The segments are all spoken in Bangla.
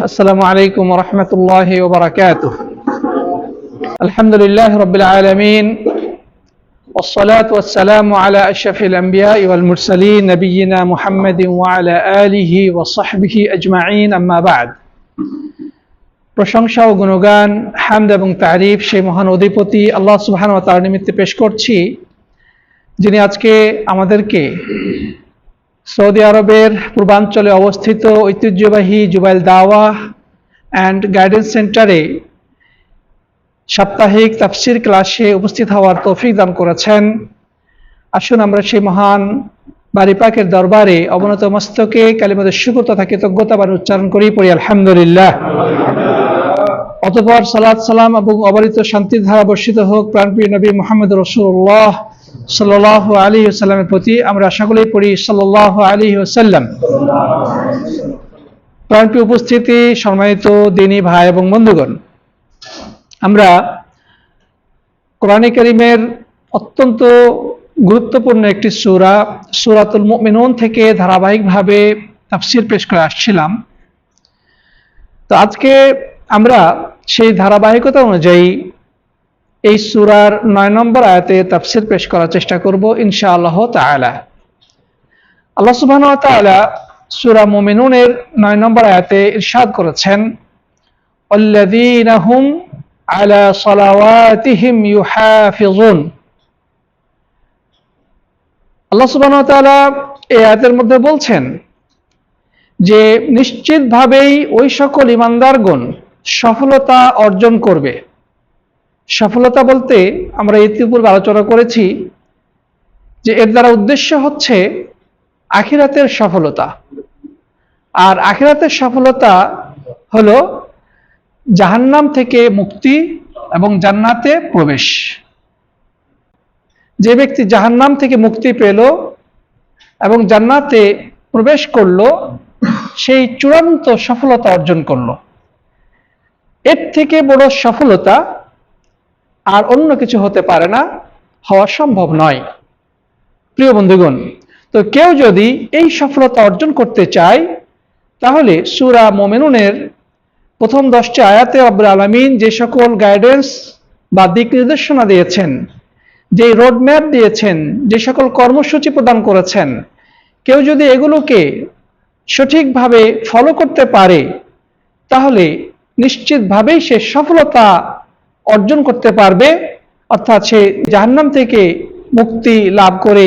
السلام عليكم ورحمة الله وبركاته الحمد لله رب العالمين والصلاة والسلام على أشرف الأنبياء والمرسلين نبينا محمد وعلى آله وصحبه أجمعين أما بعد প্রশংসা ও গুণগান হামদ এবং তারিফ সেই মহান অধিপতি আল্লাহ সুবহান ওয়া তাআলার নিমিত্তে পেশ করছি যিনি আজকে আমাদেরকে সৌদি আরবের পূর্বাঞ্চলে অবস্থিত ঐতিহ্যবাহী জুবাইল দাওয়া অ্যান্ড গাইডেন্স সেন্টারে সাপ্তাহিক তাফসির ক্লাসে উপস্থিত হওয়ার তৌফিক দান করেছেন। আসুন আমরা সেই মহান বাড়ি পাকের দরবারে অবনত মস্তকে কালিমাদের শুকর তথা কৃতজ্ঞতা বান উচ্চারণ করি, পড়ি, আলহামদুলিল্লাহ। অতপর সালাদ সালাম এবং অবারিত শান্তির ধারা বর্ষিত হোক, প্রাণপ্রিয় নবী মোহাম্মদ রসুল্লাহ সাল্লাহ আলী সাল্লামের প্রতি আমরা করি পড়ি সাল্লাহ আলী সাল্লাম প্রাণপ্রিয় উপস্থিতি, সম্মানিত দিনী ভাই এবং বন্ধুগণ, আমরা কোরআনে করিমের অত্যন্ত গুরুত্বপূর্ণ একটি সুরা, সুরাতুল মুমিনুন থেকে ধারাবাহিকভাবে তাফসির পেশ করে আসছিলাম। তো আজকে আমরা সেই ধারাবাহিকতা অনুযায়ী এই সুরার নয় নম্বর আয়াতে তাফসির পেশ করার চেষ্টা করব ইনশা আল্লাহ তালা আল্লাহ সুবাহ তালা সুরা মুমিনুনের নয় নম্বর আয়াতে ইরশাদ করেছেন অল্লাদিনাহুম আলা সলাওয়াতিহিম ইউহাফিজুন আল্লাহ সুবাহ তালা এই আয়াতের মধ্যে বলছেন যে, নিশ্চিতভাবেই ওই সকল ইমানদারগণ সফলতা অর্জন করবে। সফলতা বলতে আমরা ইতিপূর্বে আলোচনা করেছি যে এর দ্বারা উদ্দেশ্য হচ্ছে আখিরাতের সফলতা। আর আখিরাতের সফলতা হলো জাহান্নাম থেকে মুক্তি এবং জান্নাতে প্রবেশ। যে ব্যক্তি জাহান্নাম থেকে মুক্তি পেল এবং জান্নাতে প্রবেশ করল, সেই চূড়ান্ত সফলতা অর্জন করল। এর থেকে বড় সফলতা আর অন্য কিছু হতে পারে না, হওয়া সম্ভব নয়। প্রিয় বন্ধুগণ, তো কেউ যদি এই সফলতা অর্জন করতে চায়, তাহলে সুরা মোমেনুনের প্রথম দশটি আয়াতে আব্বুল আলমিন যে সকল গাইডেন্স বা দিক নির্দেশনা দিয়েছেন, যে রোডম্যাপ দিয়েছেন, যে সকল কর্মসূচি প্রদান করেছেন, কেউ যদি এগুলোকে সঠিকভাবে ফলো করতে পারে, তাহলে নিশ্চিতভাবেই সে সফলতা অর্জন করতে পারবে, অর্থাৎ সে জাহান্নাম থেকে মুক্তি লাভ করে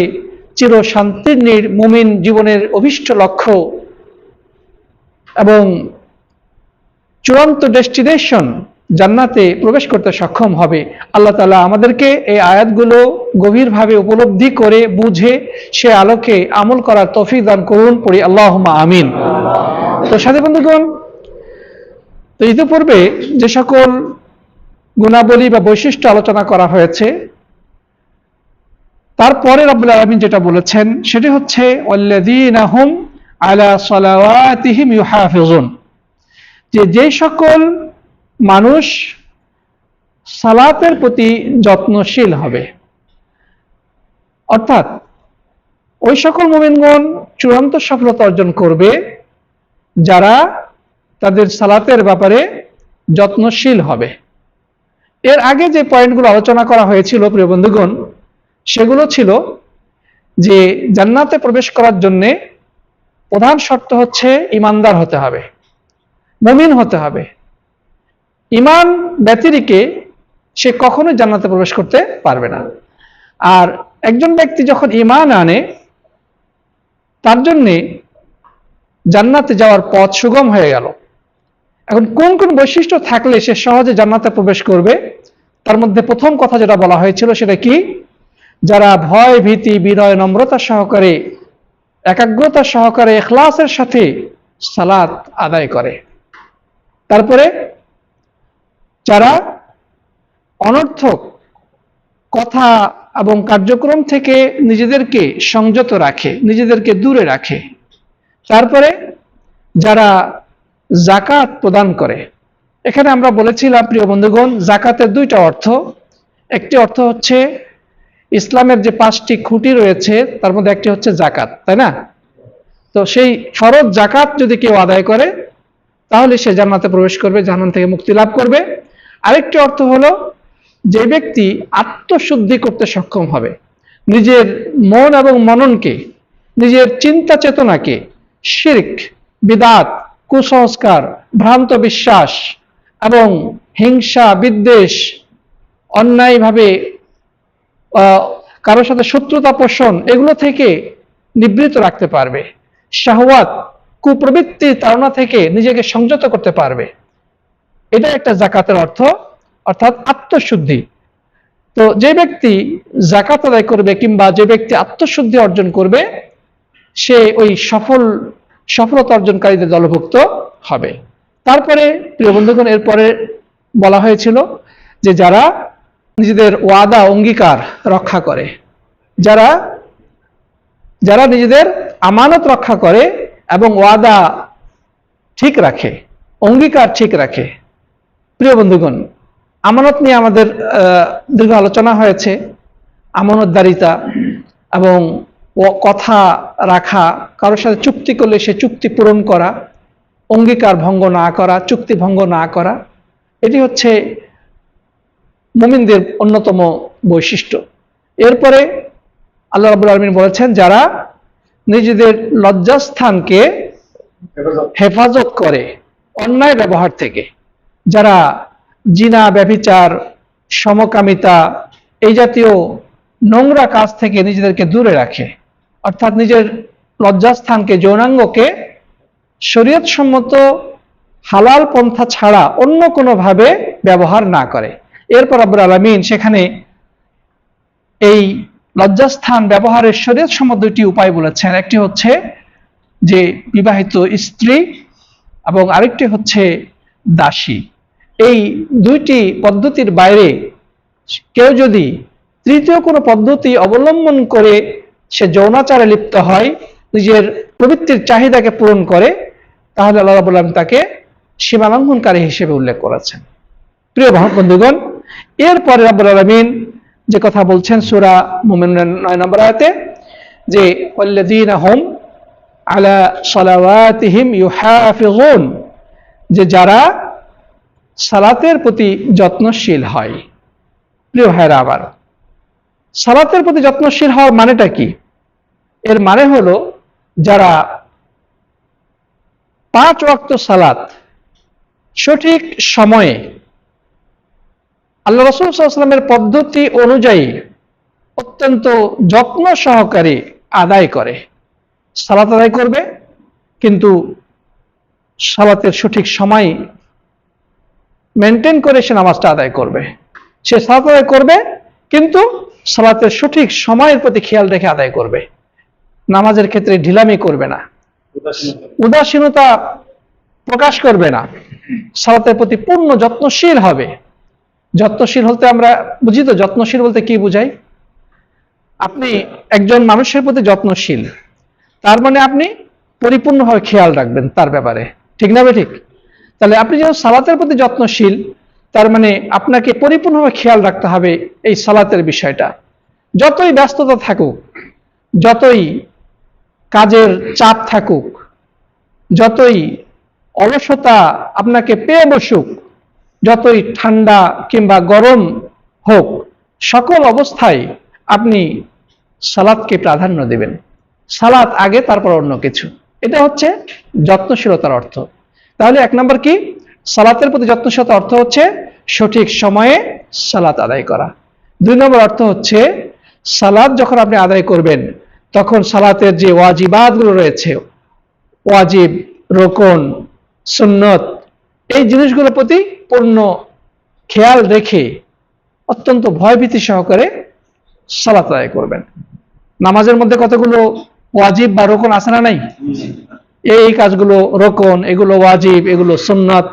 চির শান্তির মুমিন জীবনের অভিষ্ট লক্ষ্য এবং চূড়ান্ত ডেস্টিনেশন জান্নাতে প্রবেশ করতে সক্ষম হবে। আল্লাহ তালা আমাদেরকে এই আয়াতগুলো গভীরভাবে উপলব্ধি করে বুঝে সে আলোকে আমল করার তফিক দান করুন, পড়ি আল্লাহ আমিন। তো সাথে বন্ধুগণ, তো ইতিপূর্বে যে সকল গুণাবলী বা বৈশিষ্ট্য আলোচনা করা হয়েছে। তারপরে রব্বুল আলমিন যেটা বলেছেন, সেটি হচ্ছে যে যে সকল মানুষ সালাতের প্রতি যত্নশীল হবে, অর্থাৎ ওই সকল মোমিনগণ চূড়ান্ত সফলতা অর্জন করবে, যারা তাদের সালাতের ব্যাপারে যত্নশীল হবে। এর আগে যে পয়েন্টগুলো আলোচনা করা হয়েছিল, প্রিয় বন্ধুগণ, সেগুলো ছিল যে জান্নাতে প্রবেশ করার জন্যে প্রধান শর্ত হচ্ছে ইমানদার হতে হবে, মুমিন হতে হবে। ইমান ব্যতিরিকে সে কখনোই জান্নাতে প্রবেশ করতে পারবে না। আর একজন ব্যক্তি যখন ইমান আনে, তার জন্যে জান্নাতে যাওয়ার পথ সুগম হয়ে গেল। এখন কোন কোন বৈশিষ্ট্য থাকলে সে সহজে জান্নাতে প্রবেশ করবে? তার মধ্যে প্রথম কথা যেটা বলা হয়েছিল সেটা কি? যারা ভয়, ভীতি, বিনয়, নম্রতা সহকারে, একাগ্রতা সহকারে, এখলাসের সাথে সালাত আদায় করে। তারপরে যারা অনর্থক কথা এবং কার্যক্রম থেকে নিজেদেরকে সংযত রাখে, নিজেদেরকে দূরে রাখে। তারপরে যারা জাকাত প্রদান করে এখানে আমরা বলেছিলাম, প্রিয় বন্ধুগণ, জাকাতের দুইটা অর্থ। একটি অর্থ হচ্ছে, ইসলামের যে পাঁচটি খুঁটি রয়েছে, তার মধ্যে একটি হচ্ছে জাকাত, তাই না? তো সেই ফরজ জাকাত যদি কেউ আদায় করে, তাহলে সে জান্নাতে প্রবেশ করবে, জাহান্নাম থেকে মুক্তি লাভ করবে। আরেকটি অর্থ হলো, যে ব্যক্তি আত্মশুদ্ধি করতে সক্ষম হবে, নিজের মন এবং মননকে, নিজের চিন্তা চেতনাকে, শির্ক, বিদাত, কুসংস্কার, ভ্রান্ত বিশ্বাস এবং হিংসা, বিদ্বেষ, অন্যায়ভাবে কারোর সাথে শত্রুতা পোষণ, এগুলো থেকে নিবৃত রাখতে পারবে। শাহওয়াত, কুপ্রবৃত্তি তাড়না থেকে নিজেকে সংযত করতে পারবে। এটা একটা জাকাতের অর্থ, অর্থাৎ আত্মশুদ্ধি। তো যে ব্যক্তি জাকাত আদায় করবে কিংবা যে ব্যক্তি আত্মশুদ্ধি অর্জন করবে, সে ওই সফল, সফলতা অর্জনকারীদের দলভুক্ত হবে। তারপরে, প্রিয় বন্ধুগণ, এরপরে বলা হয়েছিল যে যারা নিজেদের ওয়াদা, অঙ্গীকার রক্ষা করে, যারা যারা নিজেদের আমানত রক্ষা করে এবং ওয়াদা ঠিক রাখে, অঙ্গীকার ঠিক রাখে, প্রিয় বন্ধুগণ, আমানত নিয়ে আমাদের দীর্ঘ আলোচনা হয়েছে। আমানতদারিতা এবং কথা রাখা, কারোর সাথে চুক্তি করলে সে চুক্তি পূরণ করা অঙ্গীকার ভঙ্গ না করা, চুক্তি ভঙ্গ না করা, এটি হচ্ছে মুমিনদের অন্যতম বৈশিষ্ট্য। এরপরে আল্লাহ রাবুল আলমিন বলেছেন, যারা নিজেদের লজ্জাস্থানকে হেফাজত করে অন্যায় ব্যবহার থেকে, যারা জিনা, ব্যভিচার, সমকামিতা, এই জাতীয় নোংরা কাজ থেকে নিজেদেরকে দূরে রাখে, অর্থাৎ নিজের লজ্জাস্থানকে, যৌনাঙ্গকে শরীয়তসম্মত হালাল পন্থা ছাড়া অন্য কোনোভাবে ব্যবহার না করে। এরপর আব্বুল আলমিন সেখানে এই লজ্জাস্থান ব্যবহারের শরীয়ত সম্মত দুইটি উপায় বলেছেন। একটি হচ্ছে যে বিবাহিত স্ত্রী এবং আরেকটি হচ্ছে দাসী। এই দুইটি পদ্ধতির বাইরে কেউ যদি তৃতীয় কোনো পদ্ধতি অবলম্বন করে সে যৌনাচারে লিপ্ত হয়, নিজের প্রবৃত্তির চাহিদাকে পূরণ করে তাহলে আল্লাহ রাবুল আলম তাকে সীমালঙ্ঘনকারী হিসেবে উল্লেখ করেছেন। প্রিয় বন্ধুগণ, এরপরে রাব্বুল আলামিন যে কথা বলছেন সূরা মুমিনুন নয় নম্বর আয়াতে, যে, ওয়াল্লাযীনা হুম আলা সালাওয়াতিহিম ইউহাফিজুন যে যারা সালাতের প্রতি যত্নশীল হয়। প্রিয় ভাইরা আবার, সালাতের প্রতি যত্নশীল হওয়ার মানেটা কি? এর মানে হলো, যারা পাঁচ ওয়াক্ত সালাত সঠিক সময়ে আল্লাহ রসুল সাল্লামের পদ্ধতি অনুযায়ী অত্যন্ত যত্ন সহকারে আদায় করে। সালাত আদায় করবে, কিন্তু সালাতের সঠিক সময় মেনটেন করে সে নামাজটা আদায় করবে। সে সালাত আদায় করবে, কিন্তু সালাতের সঠিক সময়ের প্রতি খেয়াল রেখে আদায় করবে। নামাজের ক্ষেত্রে ঢিলামি করবে না। উদাসীনতা প্রকাশ করবে না। সালাতের প্রতি পূর্ণ যত্নশীল হবে। যত্নশীল বলতে আমরা বুঝি তো, যত্নশীল বলতে কি বুঝাই? আপনি একজন মানুষের প্রতি যত্নশীল, তার মানে আপনি পরিপূর্ণভাবে খেয়াল রাখবেন তার ব্যাপারে। ঠিক না ঠিক? তাহলে আপনি যেন সালাতের প্রতি যত্নশীল, তার মানে আপনাকে পরিপূর্ণভাবে খেয়াল রাখতে হবে এই সালাতের বিষয়টা। যতই ব্যস্ততা থাকুক, যতই কাজের চাপ থাকুক, যতই অলসতা আপনাকে পেয়ে বসুক, যতই ঠান্ডা কিংবা গরম হোক, সকল অবস্থায় আপনি সালাদকে প্রাধান্য দেবেন। সালাদ আগে, তারপর অন্য কিছু। এটা হচ্ছে যত্নশীলতার অর্থ। তাহলে এক নম্বর কি? সালাতের প্রতি যত্নশীলতার অর্থ হচ্ছে সঠিক সময়ে সালাত আদায় করা। দুই নম্বর অর্থ হচ্ছে সালাদ যখন আপনি আদায় করবেন তখন সালাতের যে ওয়াজিবাদগুলো রয়েছে, ওয়াজিব, রোকন, সুন্নত, এই জিনিসগুলোর প্রতি পূর্ণ খেয়াল রেখে অত্যন্ত ভয়ভীতি সহকারে সালাত আদায় করবেন। নামাজের মধ্যে কতগুলো ওয়াজিব বা রোকন আছে না নাই? এই কাজগুলো রোকন, এগুলো ওয়াজিব, এগুলো সুন্নত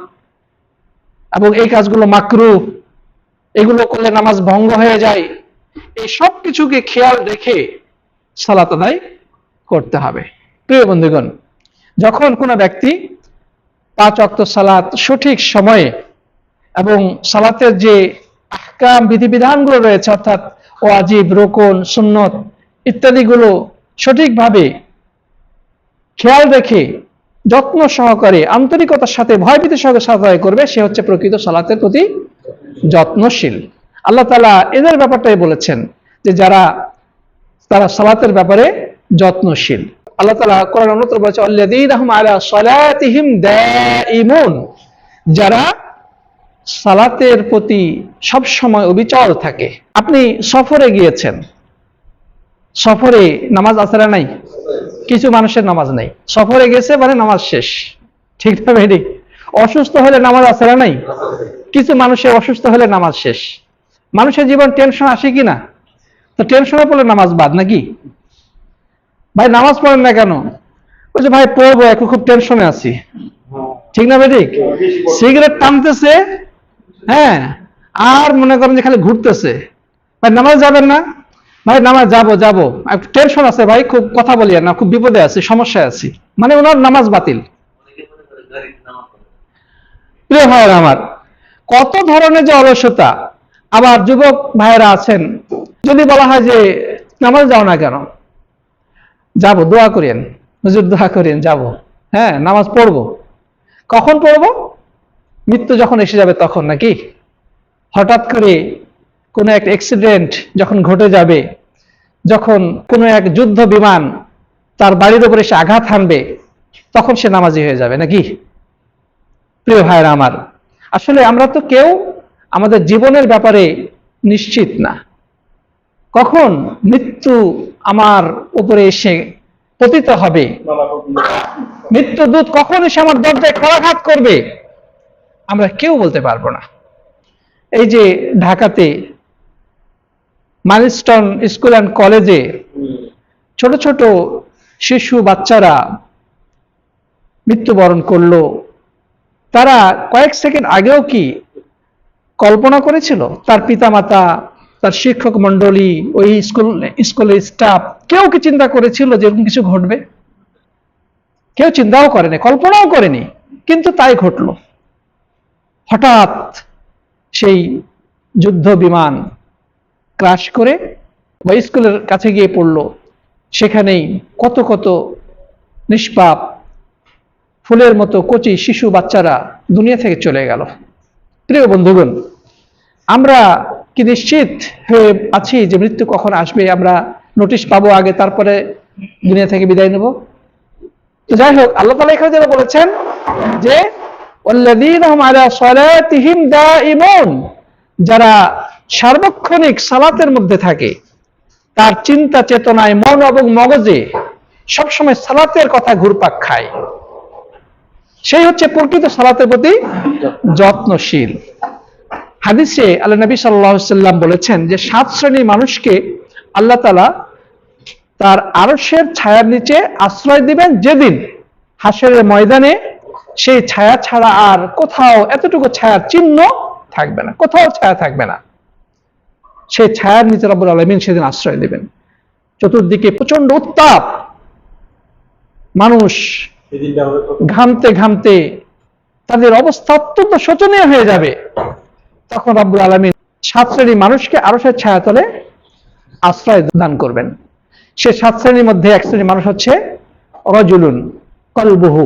এবং এই কাজগুলো মাকরু, এগুলো করলে নামাজ ভঙ্গ হয়ে যায়। এই সব কিছুকে খেয়াল রেখে সালাত আদায় করতে হবে। প্রিয় বন্ধুগণ, যখন কোনো ব্যক্তি পাঁচ অক্ত সালাত সঠিক সময়ে এবং সালাতের যে আহকাম বিধিবিধানগুলো রয়েছে, অর্থাৎ ওয়াজিব, রোকন, সুন্নত ইত্যাদিগুলো সঠিকভাবে খেয়াল রেখে যত্ন সহকারে আন্তরিকতার সাথে ভয়ভীতি সহকারে সালাত আদায় করবে, সে হচ্ছে প্রকৃত সালাতের প্রতি যত্নশীল। আল্লাহ তালা এদের ব্যাপারটাই বলেছেন যে যারা তারা সালাতের ব্যাপারে যত্নশীল। আল্লাহ তাআলা কোরআন অন্যত্র বলেছে, আল্লাযীনা হুম আলা সালাতিহিম দাঈমুন। যারা সালাতের প্রতি সব সময় অবিচল থাকে। আপনি সফরে গিয়েছেন। সফরে নামাজ আসরা নাই? কিছু মানুষের নামাজ নাই। সফরে গেছে মানে নামাজ শেষ। ঠিক না ঠিক? অসুস্থ হলে নামাজ আসরা নাই? কিছু মানুষের অসুস্থ হলে নামাজ শেষ। মানুষের জীবন টেনশন আসে কি না তো টেনশনে পড়লে নামাজ বাদ নাকি? ভাই, নামাজ পড়েন না কেন? বলছে, ভাই, পড়ব, এখন খুব টেনশনে আছি। ঠিক না ভাই ঠিক সিগারেট টানতেছে হ্যাঁ আর মনে করেন যে খালি ঘুরতেছে। ভাই, নামাজ যাবেন না? ভাই, নামাজ যাব যাব। টেনশন আছে ভাই, খুব কথা বলি না, খুব বিপদে আছি, সমস্যায় আছি। মানে ওনার নামাজ বাতিল। প্রিয় ভাইয়েরা আমার, কত ধরনের যে অলসতা আবার যুবক ভাইয়েরা আছেন, যদি বলা হয় যে নামাজ যাও না কেন? যাব, দোয়া করেন হুজুর, দোয়া করেন যাব। হ্যাঁ নামাজ পড়ব। কখন পড়ব? মৃত্যু যখন এসে যাবে তখন নাকি? হঠাৎ করে কোনো এক অ্যাক্সিডেন্ট যখন ঘটে যাবে, যখন কোনো এক যুদ্ধ বিমান তার বাড়ির উপরে এসে আঘাত হানবে, তখন সে নামাজি হয়ে যাবে নাকি? প্রিয় ভাইরা আমার, আসলে আমরা তো কেউ আমাদের জীবনের ব্যাপারে নিশ্চিত না। কখন মৃত্যু আমার উপরে এসে পতিত হবে? মৃত্যু দূত কখন এসে আমার দরজায় করাঘাত করবে? আমরা কেউ বলতে পারব না। এই যে ঢাকাতে মাইলস্টোন স্কুল অ্যান্ড কলেজে ছোট ছোট শিশু বাচ্চারা মৃত্যুবরণ করল, তারা কয়েক সেকেন্ড আগেও কি কল্পনা করেছিল? তার পিতামাতা, তার শিক্ষক মন্ডলী ওই স্কুল, স্কুলের স্টাফ কেউ কি চিন্তা করেছিল যে এরকম কিছু ঘটবে? কেউ চিন্তাও করেনি, কল্পনাও করেনি, কিন্তু তাই ঘটলো। হঠাৎ সেই যুদ্ধ বিমান ক্রাশ করে বা স্কুলের কাছে গিয়ে পড়ল। সেখানেই কত কত নিষ্পাপ, ফুলের মতো কচি শিশু বাচ্চারা দুনিয়া থেকে চলে গেল। প্রিয় বন্ধুগণ, আমরা কি নিশ্চিত হয়ে আছি যে মৃত্যু কখন আসবে? আমরা নোটিশ পাবো আগে, তারপরে দুনিয়া থেকে বিদায় নেব। তো যাই হোক, আল্লাহ তালা এখানে যারা বলেছেন যে যারা সার্বক্ষণিক সালাতের মধ্যে থাকে, তার চিন্তা, চেতনায় মন এবং মগজে সবসময় সালাতের কথা ঘুরপাক খায়। সেই হচ্ছে প্রকৃত সালাতের প্রতি যত্নশীল। হাদিসে আল্লাহ নবী সাল্লাম বলেছেন যে, সাত শ্রেণির মানুষকে আল্লাহ তালা তার আরশের ছায়ার নিচে আশ্রয় দিবেন যেদিন হাসরের ময়দানে সেই ছায়া ছাড়া আর কোথাও এতটুকু ছায়ার চিহ্ন থাকবে না, কোথাও ছায়া থাকবে না। সেই ছায়ার নিচে রব্বুল আলমিন সেদিন আশ্রয় দিবেন। চতুর্দিকে প্রচণ্ড উত্তাপ। মানুষ ঘামতে ঘামতে তাদের অবস্থা অত্যন্ত শোচনীয় হয়ে যাবে। তখন রব্বুল আলমিন সাত শ্রেণির মানুষকে আরও সে ছায়াতলে আশ্রয় দান করবেন। সে সাত শ্রেণির মধ্যে এক শ্রেণির মানুষ হচ্ছে রজুলুন কলবহু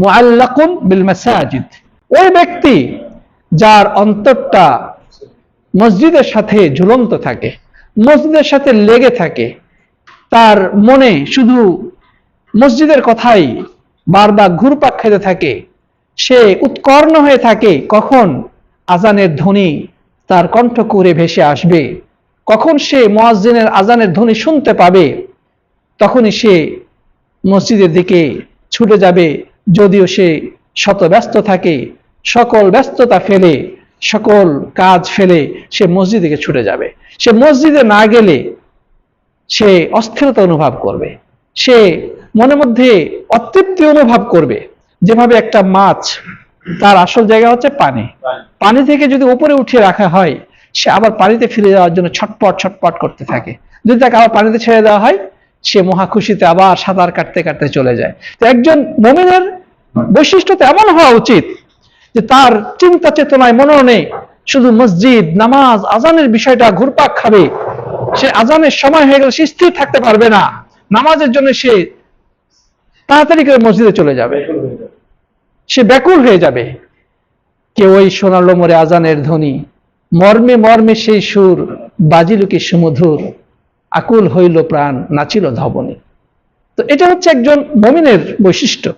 মুআল্লাকুন বিল মাসাজিদ। ওই ব্যক্তি যার অন্তরটা মসজিদের সাথে ঝুলন্ত থাকে, মসজিদের সাথে লেগে থাকে, তার মনে শুধু মসজিদের কথাই বারবার ঘুরপাক খেতে থাকে। সে উৎকর্ণ হয়ে থাকে, কখন আজানের ধ্বনি তার কণ্ঠ করে ভেসে আসবে। কখন সে মোয়াজ্জিনের আজানের ধ্বনি শুনতে পাবে, তখনই সে মসজিদের দিকে ছুটে যাবে। যদিও সে শত ব্যস্ত থাকে, সকল ব্যস্ততা ফেলে, সকল কাজ ফেলে সে মসজিদে ছুটে যাবে। সে মসজিদে না গেলে সে অস্থিরতা অনুভব করবে। সে মনের মধ্যে অতৃপ্তি অনুভব করবে। যেভাবে একটা মাছ তার আসল জায়গা হচ্ছে পানি। পানি। থেকে যদি উপরে উঠিয়ে রাখা হয় সে আবার পানিতে ফিরে যাওয়ার জন্য ছটপট ছটপট করতে থাকে। যদি তাকে আবার পানিতে ছেড়ে দেওয়া হয় সে মহা খুশিতে আবার সাঁতার কাটতে কাটতে চলে যায়। তো একজন মমিনের বৈশিষ্ট্য তো এমন হওয়া উচিত যে তার চিন্তা চেতনায় মননে শুধু মসজিদ নামাজ আজানের বিষয়টা ঘুরপাক খাবে। সে আজানের সময় হয়ে গেলে সে স্থির থাকতে পারবে না। নামাজের জন্য সে তাড়াতাড়ি করে মসজিদে চলে যাবে। সে ব্যাকুল হয়ে যাবে। কেউ ওই সোনালো মোরে আজানের ধ্বনি, মর্মে মর্মে সেই সুর বাজিল সুমধুর, আকুল হইল প্রাণ, নাচিল ধবনী। তো এটা হচ্ছে একজন মমিনের বৈশিষ্ট্য।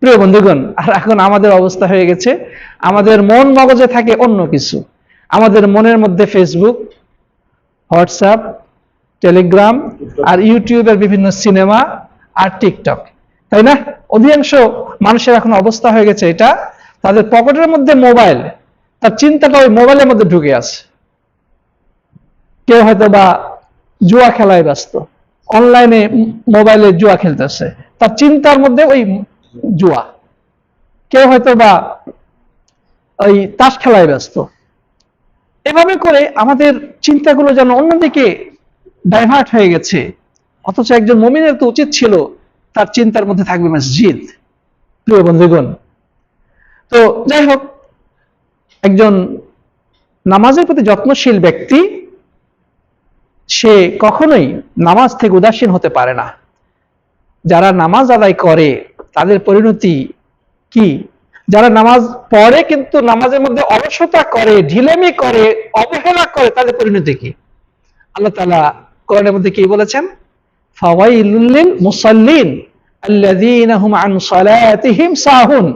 প্রিয় বন্ধুগণ, আর এখন আমাদের অবস্থা হয়ে গেছে। আমাদের মন মগজে থাকে অন্য কিছু। আমাদের মনের মধ্যে ফেসবুক হোয়াটসঅ্যাপ টেলিগ্রাম আর ইউটিউবের বিভিন্ন সিনেমা আর টিকটক, তাই না? অধিকাংশ মানুষের এখন অবস্থা হয়ে গেছে এটা, তাদের পকেটের মধ্যে মোবাইল, তার চিন্তাটা ওই মোবাইলের মধ্যে ঢুকে আছে। কেউ হয়তো বা জুয়া খেলায় ব্যস্ত, অনলাইনে মোবাইলে জুয়া খেলতেছে, তার চিন্তার মধ্যে ওই জুয়া। কেউ হয়তো বা ওই তাস খেলায় ব্যস্ত। এভাবে করে আমাদের চিন্তাগুলো যেন অন্যদিকে ডাইভার্ট হয়ে গেছে। অথচ একজন মমিনের তো উচিত ছিল তার চিন্তার মধ্যে থাকবে মসজিদ প্রিয় বন্ধুগণ, তো যাই হোক, একজন নামাজের প্রতি যত্নশীল ব্যক্তি, সে কখনোই নামাজ থেকে উদাসীন হতে পারে না। যারা নামাজ আদায় করে, তাদের পরিণতি কি? যারা নামাজ পড়ে কিন্তু নামাজের মধ্যে অলসতা করে, ঢিলেমি করে, অবহেলা করে, তাদের পরিণতি কি? আল্লাহ তাআলা কোরআনের মধ্যে কি বলেছেন? মুসাল্লিন আল্লাযীনা হুম আন সালাতিহিম সাহুন।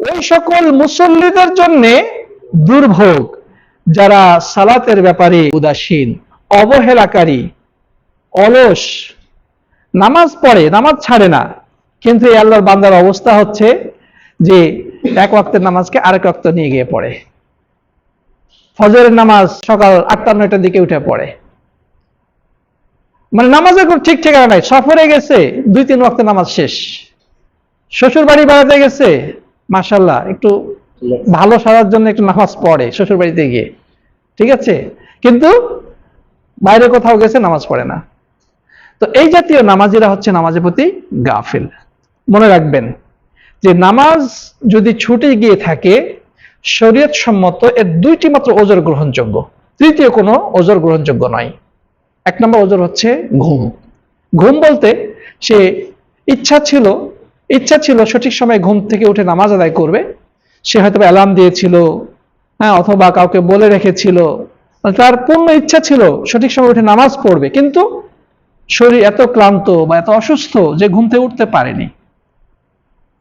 ওই সকল মুসল্লিদের জন্য দুর্ভোগ, যারা সালাতের ব্যাপারে উদাসীন, অবহেলাকারী, অলস, নামাজ পড়ে, নামাজ ছাড়ে না। কিন্তু এই আল্লাহর বান্দার অবস্থা হচ্ছে যে এক ওয়াক্তের নামাজকে আরেক ওয়াক্ত নিয়ে গিয়ে পড়ে। ফজরের নামাজ সকাল আটটা নয়টার দিকে উঠে পড়ে। মানে নামাজের কোনো ঠিক ঠিকানা নাই। সফরে গেছে, দুই তিন ওয়াক্তের নামাজ শেষ। শ্বশুর বাড়ি বেড়াতে গেছে মাসাল্লাহ একটু ভালো সারার জন্য একটু নামাজ পড়ে শ্বশুর বাড়িতে গিয়ে। ঠিক আছে? কিন্তু বাইরে কোথাও গেছে, নামাজ পড়ে না। তো এই জাতীয় নামাজিরা হচ্ছে নামাজের প্রতি গাফিল। মনে রাখবেন যে নামাজ যদি ছুটে গিয়ে থাকে শরীয়ত সম্মত এর দুইটি মাত্র ওজর গ্রহণযোগ্য। তৃতীয় কোনো ওজর গ্রহণযোগ্য নয়। এক নম্বর ওজর হচ্ছে ঘুম। ঘুম বলতে সে ইচ্ছা ছিল ইচ্ছা ছিল সঠিক সময়ে ঘুম থেকে উঠে নামাজ আদায় করবে। সে হয়তো অ্যালার্ম দিয়েছিল হ্যাঁ অথবা কাউকে বলে রেখেছিল। তার পূর্ণ ইচ্ছা ছিল সঠিক সময় উঠে নামাজ পড়বে, কিন্তু শরীর এত ক্লান্ত বা এত অসুস্থ যে ঘুম থেকে উঠতে পারেনি।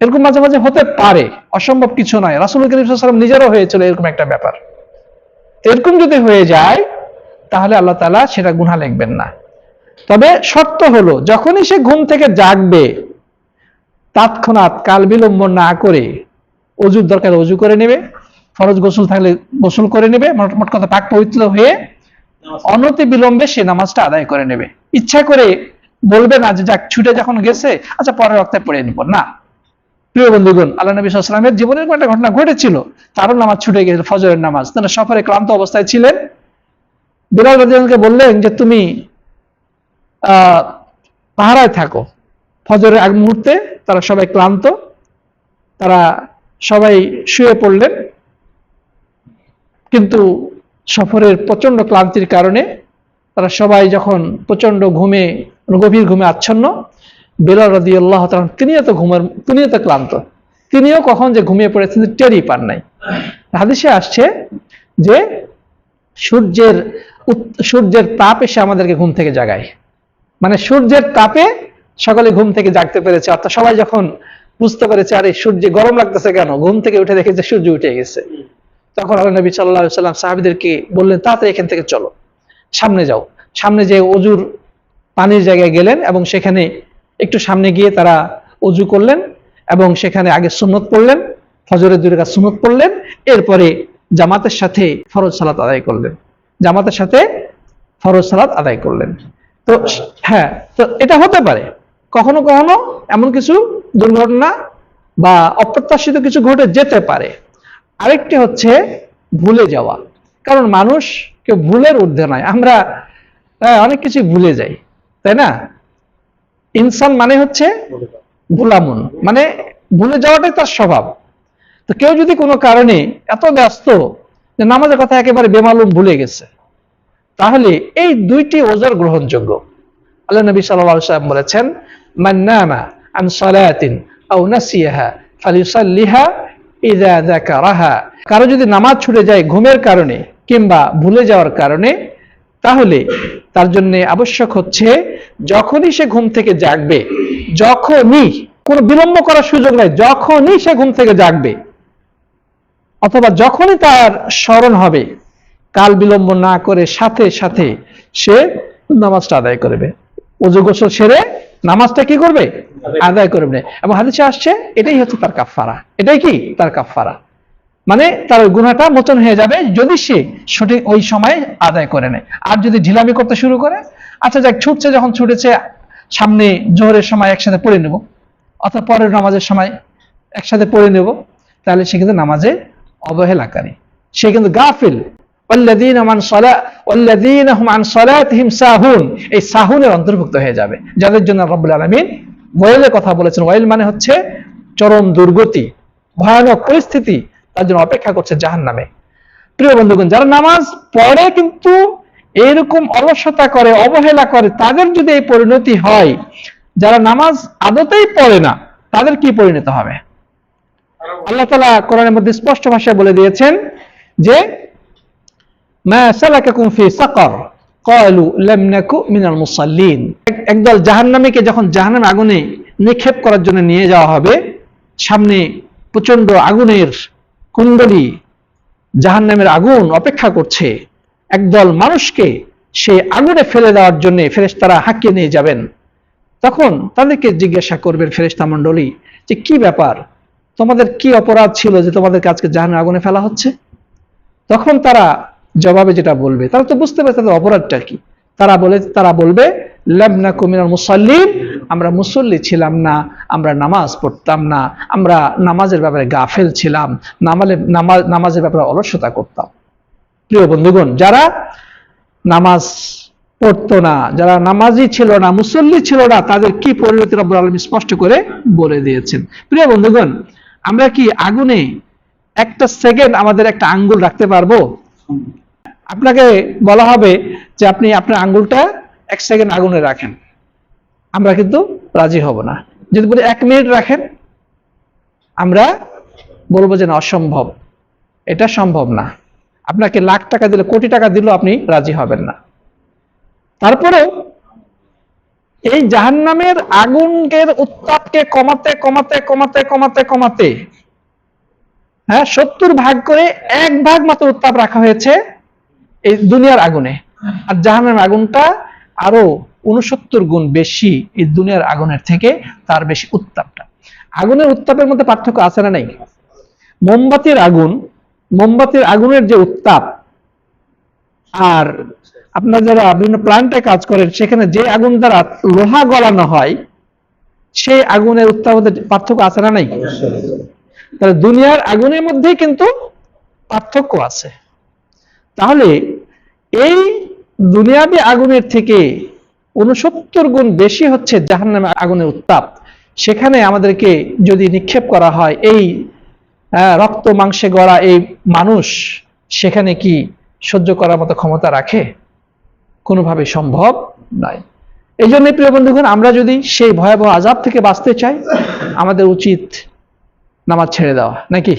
এরকম মাঝে মাঝে হতে পারে, অসম্ভব কিছু নয়। রাসুল করিম নিজেরও হয়েছিল এরকম একটা ব্যাপার। এরকম যদি হয়ে যায় তাহলে আল্লাহ তালা সেটা গুণা লিখবেন না। তবে শর্ত হলো যখনই সে ঘুম থেকে জাগবে তৎক্ষণাৎ কাল বিলম্ব না করে অজুর দরকার অজু করে নেবে ফরজ গোসল থাকলে গোসল করে নেবে মোট কথা পাক পবিত্র হয়ে অনতি বিলম্বে সে নামাজটা আদায় করে নেবে। ইচ্ছা করে বলবে না যে যাক ছুটে যখন গেছে আচ্ছা পরের রক্তে পড়ে নিব। না। প্রিয় বন্ধুগণ আল্লাহ নবী সাল্লামের জীবনের একটা ঘটনা ঘটেছিল। তারও নামাজ ছুটে গেছিল ফজরের নামাজ। তারা সফরে ক্লান্ত অবস্থায় ছিলেন। বিলাল রাজিয়ানকে বললেন যে তুমি পাহারায় থাকো। ফজরের আগ মুহূর্তে তারা সবাই ক্লান্ত, তারা সবাই শুয়ে পড়লেন। কিন্তু সফরের প্রচণ্ড ক্লান্তির কারণে তারা সবাই যখন প্রচণ্ড ঘুমে, গভীর ঘুমে আচ্ছন্ন, বেলাল রাদি আল্লাহ তিনিও তো ঘুমের, তিনিও তো ক্লান্ত। তিনিও কখন যে ঘুমিয়ে পড়েছেন টেরই পান নাই। হাদিসে আসছে যে সূর্যের সূর্যের তাপ এসে আমাদেরকে ঘুম থেকে জাগায়। মানে সূর্যের তাপে সকালে ঘুম থেকে জাগতে পেরেছে। অর্থাৎ সবাই যখন বুঝতে পেরেছে, আরে, সূর্যে গরম লাগতেছে কেন? ঘুম থেকে উঠে দেখে যে সূর্য উঠে গেছে। তখন আল্লাহ নবী সাল্লাহ সাল্লাম সাহাবিদেরকে বললেন, তাড়াতাড়ি এখান থেকে চলো, সামনে যাও। সামনে যে অজুর পানির জায়গায় গেলেন এবং সেখানে একটু সামনে গিয়ে তারা অজু করলেন এবং সেখানে আগে সুন্নত পড়লেন, ফজরের দুই রেখা সুন্নত পড়লেন, এরপরে জামাতের সাথে ফরজ সালাত আদায় করলেন। জামাতের সাথে ফরজ সালাত আদায় করলেন। তো হ্যাঁ তো এটা হতে পারে। কখনো কখনো এমন কিছু দুর্ঘটনা বা অপ্রত্যাশিত কিছু ঘটে যেতে পারে। আরেকটি হচ্ছে ভুলে যাওয়া। কারণ মানুষ কেউ ভুলের ঊর্ধ্বে নয়। আমরা আহ, অনেক কিছু ভুলে যাই। তাই না? ইনসান মানে হচ্ছে ভুলামন। মানে ভুলে যাওয়াটাই তার স্বভাব। তো কেউ যদি কোনো কারণে এত ব্যস্ত যে নামাজের কথা একেবারে বেমালুম ভুলে গেছে। তাহলে এই দুইটি ওজার গ্রহণযোগ্য। আল্লাহ নবী সাল্লাহ সাহেব বলেছেন মান্নামা আন নাসিয়াহা ফালিসাল্লিহা ইদা কারও যদি নামাজ ছুটে যায় ঘুমের কারণে কিংবা ভুলে যাওয়ার কারণে, তাহলে তার জন্য আবশ্যক হচ্ছে যখনই সে ঘুম থেকে জাগবে, যখনই কোনো বিলম্ব করার সুযোগ নাই, যখনই সে ঘুম থেকে জাগবে অথবা যখনই তার স্মরণ হবে, কাল বিলম্ব না করে সাথে সাথে সে নামাজটা আদায় করবে। অজু গোসল সেরে নামাজটা কি করবে? আদায় করবে এবং হাদিসে আসছে, এটাই হচ্ছে তার কাফফারা। এটাই কি? তার কাফফারা। মানে তার ওই গুনাহটা মোচন হয়ে যাবে যদি সে সঠিক ওই সময় আদায় করে নেয়। আর যদি ঢিলামি করতে শুরু করে আচ্ছা যাক, ছুটছে যখন ছুটেছে, সামনে জোহরের সময় একসাথে পড়ে নেব, অথবা পরের নামাজের সময় একসাথে পড়ে নেব, তাহলে সে কিন্তু নামাজে অবহেলাকারী। সে কিন্তু গাফিল। এই সাহুনের অন্তর্ভুক্ত হয়ে যাবে। যাদের জন্য রব্বুল আলমিন ওয়েলের কথা বলেছেন। ওয়েল মানে হচ্ছে চরম দুর্গতি, ভয়ানক পরিস্থিতি, তার জন্য অপেক্ষা করছে জাহান নামে প্রিয় বন্ধুগণ, যারা নামাজ পড়ে কিন্তু এরকম অলসতা করে, অবহেলা করে, তাদের যদি এই পরিণতি হয়, যারা নামাজ আদতেই পড়ে না, তাদের কি পরিণত হবে? আল্লাহ তালা কোরআনের মধ্যে স্পষ্ট ভাষায় বলে দিয়েছেন যে একদল জাহান্নামীকে যখন জাহান্নাম আগুনে নিক্ষেপ করার জন্য নিয়ে যাওয়া হবে, সামনে প্রচণ্ড আগুনের কুণ্ডলী জাহান্নামের আগুন অপেক্ষা করছে একদল মানুষকে সে আগুনে ফেলে দেওয়ার জন্য ফেরেশতারা হাঁকিয়ে নিয়ে যাবেন। তখন তাদেরকে জিজ্ঞাসা করবেন ফেরেশতা মণ্ডলী যে, কি ব্যাপার? তোমাদের কি অপরাধ ছিল যে তোমাদেরকে আজকে জাহান্নামের আগুনে ফেলা হচ্ছে? তখন তারা জবাবে যেটা বলবে, তারা তো বুঝতে পারে তাদের অপরাধটা কি। তারা বলে, তারা বলবে লাবনা কুমিনাল মুসাল্লিম আমরা মুসল্লি ছিলাম না, আমরা নামাজ পড়তাম না, আমরা নামাজের ব্যাপারে গাফেল ছিলাম, নামালে, নামাজ, নামাজের ব্যাপারে অলসতা করতাম। প্রিয় বন্ধুগণ, যারা নামাজ পড়তো না, যারা নামাজি ছিল না, মুসল্লি ছিল না, তাদের কি পরিণতি রব্বুল আলমী স্পষ্ট করে বলে দিয়েছেন। প্রিয় বন্ধুগণ আমরা কি আগুনে একটা সেকেন্ড আমাদের একটা আঙ্গুল রাখতে পারব? আপনাকে বলা হবে যে আপনি আপনার আঙ্গুলটা এক সেকেন্ড আগুনে রাখেন। আমরা কিন্তু রাজি হব না। যদি বলি এক মিনিট রাখেন, আমরা বলব যে না, অসম্ভব। এটা সম্ভব না। আপনাকে লাখ টাকা দিলে, কোটি টাকা দিলেও আপনি রাজি হবেন না। তারপরেও এই জাহান্নামের আগুনের উত্তাপকে কমাতে কমাতে কমাতে কমাতে কমাতে হ্যাঁ সত্তর ভাগ করে এক ভাগ মাত্র উত্তাপ রাখা হয়েছে এই দুনিয়ার আগুনে। আর জাহান্নামের আগুনটা আরও উনসত্তর গুণ বেশি এই দুনিয়ার আগুনের থেকে তার বেশি উত্তাপটা। আগুনের উত্তাপের মধ্যে পার্থক্য আছে না নাই? মোমবাতির আগুন, মোমবাতির আগুনের যে উত্তাপ আর আপনার যারা বিভিন্ন প্লান্টে কাজ করেন সেখানে যে আগুন দ্বারা লোহা গলানো হয় সেই আগুনের উত্তাপ মধ্যে পার্থক্য আছে না নাই? তাহলে দুনিয়ার আগুনের মধ্যেই কিন্তু পার্থক্য আছে। তাহলে এই দুনিয়াবি আগুনের থেকে উনসত্তর গুণ বেশি হচ্ছে জাহান্নামে আগুনের উত্তাপ। সেখানে আমাদেরকে যদি নিক্ষেপ করা হয় এই আহ, রক্ত মাংসে গড়া এই মানুষ সেখানে কি সহ্য করার মতো ক্ষমতা রাখে? কোনোভাবে সম্ভব নয়। এই জন্য প্রিয় বন্ধুগণ, আমরা যদি সেই ভয়াবহ আজাব থেকে বাঁচতে চাই, আমাদের উচিত নামাজ ছেড়ে দেওয়া, নাকি?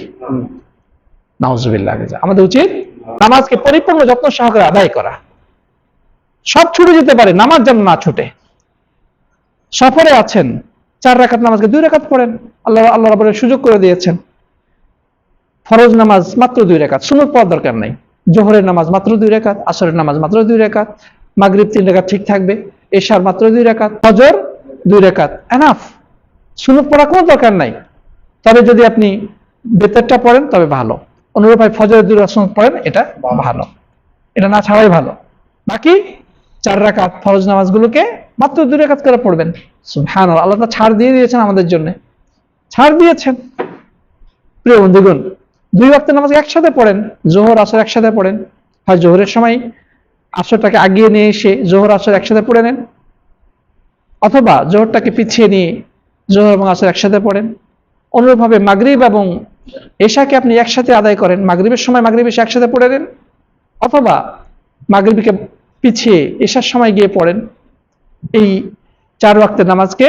নাউজুবিল্লাহ। আমাদের উচিত নামাজকে পরিপূর্ণ যত্ন সহকারে আদায় করা। সব ছুটে যেতে পারে, নামাজ যেন না ছুটে। সফরে আছেন, চার রাকাত নামাজকে দুই রাকাত পড়েন, আল্লাহ আল্লাহ সুযোগ করে দিয়েছেন। ফরজ নামাজ মাত্র দুই রেখাত সুনত পড়ার দরকার নাই। জোহরের নামাজ মাত্র দুই রেখাত আসরের নামাজ মাত্র দুই রেখাত মাগরিব তিন রেখাত ঠিক থাকবে এশার মাত্র দুই রেখাত ফজর দুই রেখাত। এনাফ সুনত পড়া কোনো দরকার নাই। তবে যদি আপনি বেতেরটা পড়েন তবে ভালো। অনুরূপ ফজরের দুই রাকাত পড়েন এটা ভালো। এটা না ছাড়াই ভালো। বাকি চার রাকাত ফরজ নামাজগুলোকে মাত্র দুই রাকাত করে পড়বেন। হ্যাঁ আল্লাহ ছাড় দিয়ে দিয়েছেন আমাদের জন্য। ছাড় দিয়েছেন। প্রিয় বন্ধুগণ দুই ওয়াক্ত নামাজ একসাথে পড়েন, জোহর, আসর একসাথে পড়েন। হয় জোহরের সময় আসরটাকে আগিয়ে নিয়ে এসে জোহর, আসর একসাথে পড়ে নেন। অথবা জোহরটাকে পিছিয়ে নিয়ে জোহর এবং আসর একসাথে পড়েন। অনুরূপভাবে মাগরিব এবং এশাকে আপনি একসাথে আদায় করেন। মাগরিবের সময় মাগরিব এসে একসাথে পড়ে নেন। অথবা মাগরিবকে পিছিয়ে এশার সময় গিয়ে পড়েন। এই চার ওয়াক্তের নামাজকে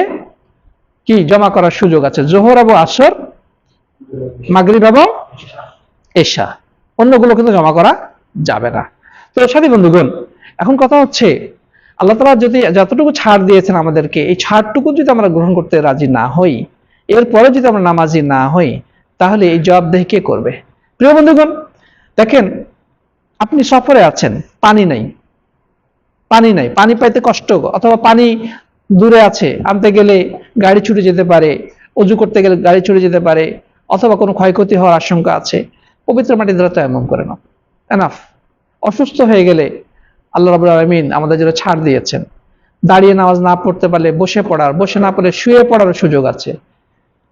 কি? জমা করার সুযোগ আছে। জোহর এবং আসর, মাগরিব এবং এশা অন্যগুলো কিন্তু জমা করা যাবে না। তো সাথী বন্ধুগণ, এখন কথা হচ্ছে, আল্লাহ তালা যদি যতটুকু ছাড় দিয়েছেন আমাদেরকে, এই ছাড়টুকু যদি আমরা গ্রহণ করতে রাজি না হই, এরপরে যদি আমরা নামাজি না হই, তাহলে এই জবাবদেহি কে করবে? প্রিয় বন্ধুগণ, দেখেন, আপনি সফরে আছেন, পানি নাই। পানি নাই। পানি পাইতে কষ্ট অথবা পানি দূরে আছে, আনতে গেলে গাড়ি ছুটে যেতে পারে, অজু করতে গেলে গাড়ি ছুটে যেতে পারে, অথবা কোনো ক্ষয়ক্ষতি হওয়ার আশঙ্কা আছে। পবিত্র মাটি দ্বারা তো করে না এনাফ অসুস্থ হয়ে গেলে আল্লাহ রাবুল আলমিন আমাদের জন্য ছাড় দিয়েছেন। দাঁড়িয়ে নামাজ না পড়তে পারলে বসে পড়ার, বসে না পড়লে শুয়ে পড়ার সুযোগ আছে।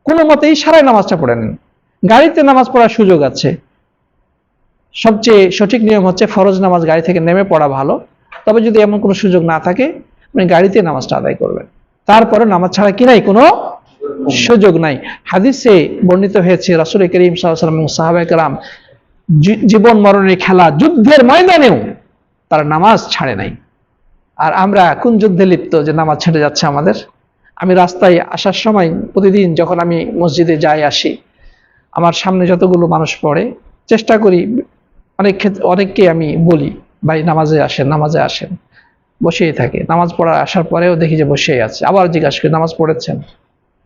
কোনো মতেই সারাই নামাজটা পড়ে নেন গাড়িতে নামাজ পড়ার সুযোগ আছে। সবচেয়ে সঠিক নিয়ম হচ্ছে ফরজ নামাজ গাড়ি থেকে নেমে পড়া ভালো। তবে যদি এমন কোনো সুযোগ না থাকে, আপনি গাড়িতে নামাজটা আদায় করবেন। তারপরে নামাজ ছাড়া কি নাই? কোনো সুযোগ নাই। হাদিসে বর্ণিত হয়েছে রাসুল করিম সাল্লাম এবং সাহাবাহ কালাম জীবন মরণের খেলা যুদ্ধের ময়দানেও তারা নামাজ ছাড়ে নাই। আর আমরা কোন যুদ্ধে লিপ্ত যে নামাজ ছেড়ে যাচ্ছে আমাদের? আমি রাস্তায় আসার সময় প্রতিদিন যখন আমি মসজিদে যাই আসি, আমার সামনে যতগুলো মানুষ পড়ে, চেষ্টা করি অনেক ক্ষেত্রে অনেককে আমি বলি, ভাই, নামাজে আসেন নামাজে আসেন। বসেই থাকে। নামাজ পড়ার আসার পরেও দেখি যে বসেই আছে। আবার জিজ্ঞাসা করি, নামাজ পড়েছেন?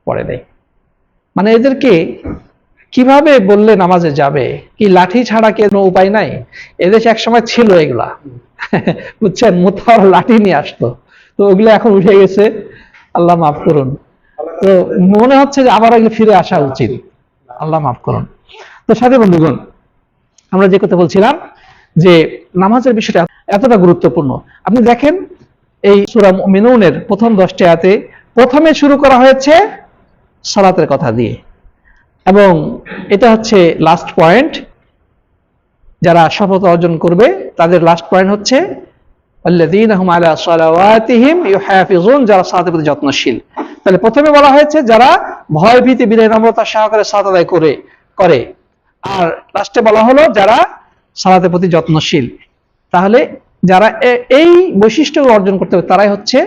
পড়ে নেই মানে এদেরকে কীভাবে বললে নামাজে যাবে? কি লাঠি ছাড়া কোনো উপায় নাই? এদেশে এক সময় ছিল এগুলা। বুঝছেন? মোথাও লাঠি নিয়ে আসতো। তো ওগুলো এখন উঠে গেছে। আল্লাহ মাফ করুন। তো মনে হচ্ছে যে আবার এগুলো ফিরে আসা উচিত। আল্লাহ মাফ করুন। তো সাথে বন্ধুগণ, আমরা যে কথা বলছিলাম যে নামাজের বিষয়টা এতটা গুরুত্বপূর্ণ। আপনি দেখেন, এই সুরা মিনুনের প্রথম দশটি আয়াতে প্রথমে শুরু করা হয়েছে সালাতের কথা দিয়ে। এবং এটা হচ্ছে লাস্ট পয়েন্ট যারা সফলতা অর্জন করবে, তাদের লাস্ট পয়েন্ট হচ্ছে যারা সালাতের প্রতি যত্নশীল। তাহলে প্রথমে বলা হয়েছে, যারা ভয়, ভীতি, বিনয়, নম্রতা সহকারে সালাত আদায় করে করে। আর লাস্টে বলা হলো, যারা সালাতের প্রতি যত্নশীল। তাহলে যারা এই বৈশিষ্ট্যগুলো অর্জন করতে হবে, তারাই হচ্ছে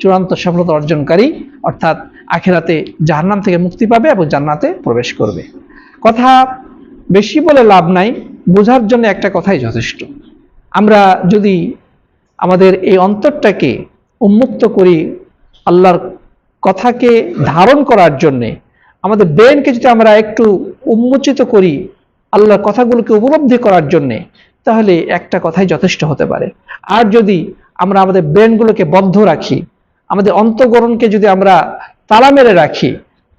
চূড়ান্ত সফলতা অর্জনকারী, অর্থাৎ আখেরাতে জাহান্নাম থেকে মুক্তি পাবে এবং জান্নাতে প্রবেশ করবে। কথা বেশি বলে লাভ নাই, বোঝার জন্য একটা কথাই যথেষ্ট। আমরা যদি আমাদের এই অন্তরটাকে উন্মুক্ত করি আল্লাহর কথাকে ধারণ করার জন্যে, আমাদের ব্রেনকে যদি আমরা একটু উন্মোচিত করি আল্লাহর কথাগুলোকে উপলব্ধি করার জন্যে, তাহলে একটা কথাই যথেষ্ট হতে পারে। আর যদি আমরা আমাদের ব্রেনগুলোকে বদ্ধ রাখি, আমাদের অন্তঃকরণকে যদি আমরা তালা মেরে রাখি,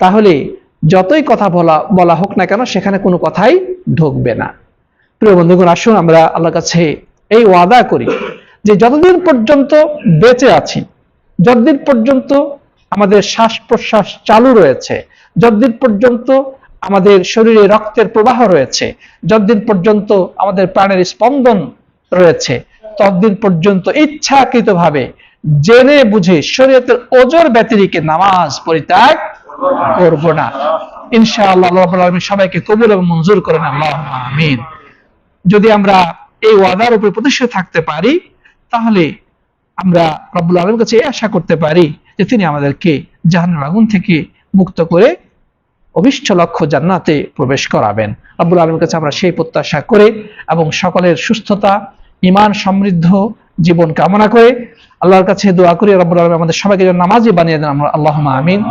তাহলে যতই কথা বলা বলা হোক না কেন সেখানে কোনো কথাই ঢুকবে না। প্রিয় বন্ধুগণ, আসুন আমরা আল্লাহর কাছে এই ওয়াদা করি যে যতদিন পর্যন্ত বেঁচে আছি, যতদিন পর্যন্ত আমাদের শ্বাস প্রশ্বাস চালু রয়েছে, যতদিন পর্যন্ত আমাদের শরীরে রক্তের প্রবাহ রয়েছে, যতদিন পর্যন্ত আমাদের প্রাণের স্পন্দন রয়েছে, ততদিন পর্যন্ত ইচ্ছাকৃতভাবে জেনে বুঝে শরীয়তের ওজোর ব্যতিরিকে নামাজ পরিত্যাগ করব না। ইনশাআল্লাহ সবাইকে কবুল এবং মঞ্জুর করেন। আল্লাহ আমিন। যদি আমরা এই ওয়াদার উপরে প্রতিষ্ঠিত থাকতে পারি, তাহলে আমরা রব্বুল আলমের কাছে এই আশা করতে পারি যে তিনি আমাদেরকে জাহান্নার আগুন থেকে মুক্ত করে অভিষ্ট লক্ষ্য জান্নাতে প্রবেশ করাবেন। রব্বুল আলমের কাছে আমরা সেই প্রত্যাশা করে এবং সকলের সুস্থতা ইমান সমৃদ্ধ জীবন কামনা করে আল্লাহর কাছে দোয়া করি, রব্বুল আলম আমাদের সবাইকে যেন নামাজি বানিয়ে দেন। আমরা আল্লাহ আমিন।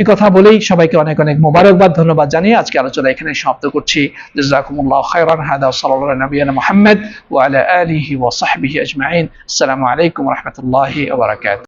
এই কথা বলেই সবাইকে অনেক অনেক মোবারকবাদ, ধন্যবাদ জানিয়ে আজকে আলোচনা এখানে সমাপ্ত করছি। জাকুমুল্লাহ খাইরান হাদা সাল্লাহ নবীন মোহাম্মদ ওয়ালা আলিহি ওয়া আজমাইন। আসসালামু আলাইকুম রহমতুল্লাহি বারাকাতুহু।